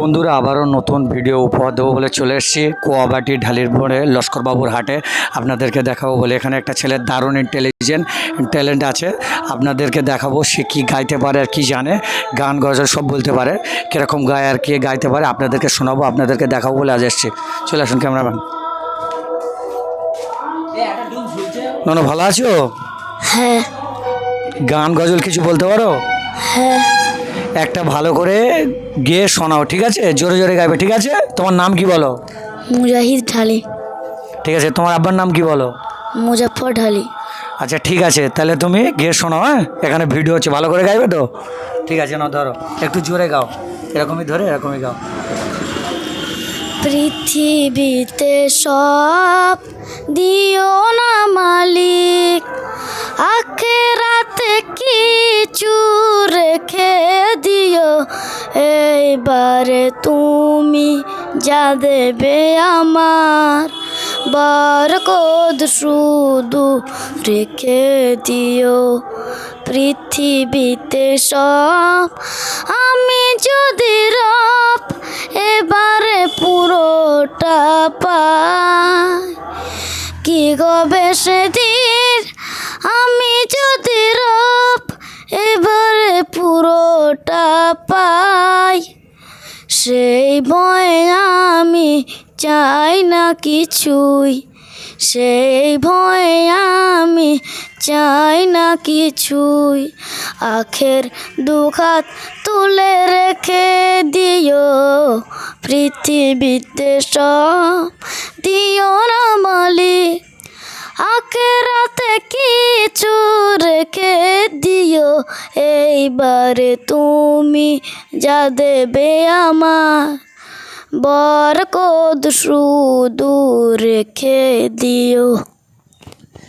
বন্ধুরা আবারও নতুন ভিডিও উপহার দেবো বলে চলে এসেছি। কোয়াবাটি ঢালির মোড়ে লস্করবাবুর হাটে আপনাদেরকে দেখাবো বলে। এখানে একটা ছেলের দারুণ ইন্টেলিজেন্ট ট্যালেন্ট আছে। আপনাদেরকে দেখাবো সে কী গাইতে পারে আর কী জানে। গান গজল সব বলতে পারে। কীরকম গায় আর কে গাইতে পারে আপনাদেরকে শোনাবো আপনাদেরকে দেখাবো বলে আজ এসেছি। চলে আসুন ক্যামেরাম্যান। ননো ভালো আছো? হ্যাঁ। গান গজল কিছু বলতে পারো? হ্যাঁ। একটা ভালো করে গিয়ে শোনাও ঠিক আছে? জোরে জোরে গাইবে ঠিক আছে? তোমার নাম কি বলো? মুজাহিদ ঢালি। ঠিক আছে তোমার আব্বার নাম কি বলো? মুজাফর ঢালি। আচ্ছা ঠিক আছে তাহলে তুমি গিয়ে শোনাও হ্যাঁ? এখানে ভিডিও হচ্ছে ভালো করে গাইবে তো? ঠিক আছে না ধরো একটু জোরে গাও এরকমই ধরে এরকমই গাও। পৃথিবীতে সব দিও না মালিক আখেরাতে কিছু রেখে এইবারে তুমি যা দেবে আমার। বরকত শুধু রেখে দিও পৃথিবীতে সব। আমি যদি রব, এবারে পুরোটা পাই। কি গবে সেদিন আমি যদি রব, এবারে পুরোটা পাই। সেই ভয়ে আমি চাই না কিছুই। সেই ভয়ে আমি চাই না কিছুই। আখের দুখাত তুলে রেখে দিও, পৃথিবীতে সব দিও না মালিক। আখেরাতে কিছু রেখে দিও? এইবারে তুমি যা দেবে আমার। বরকত শুধু রেখে দিও।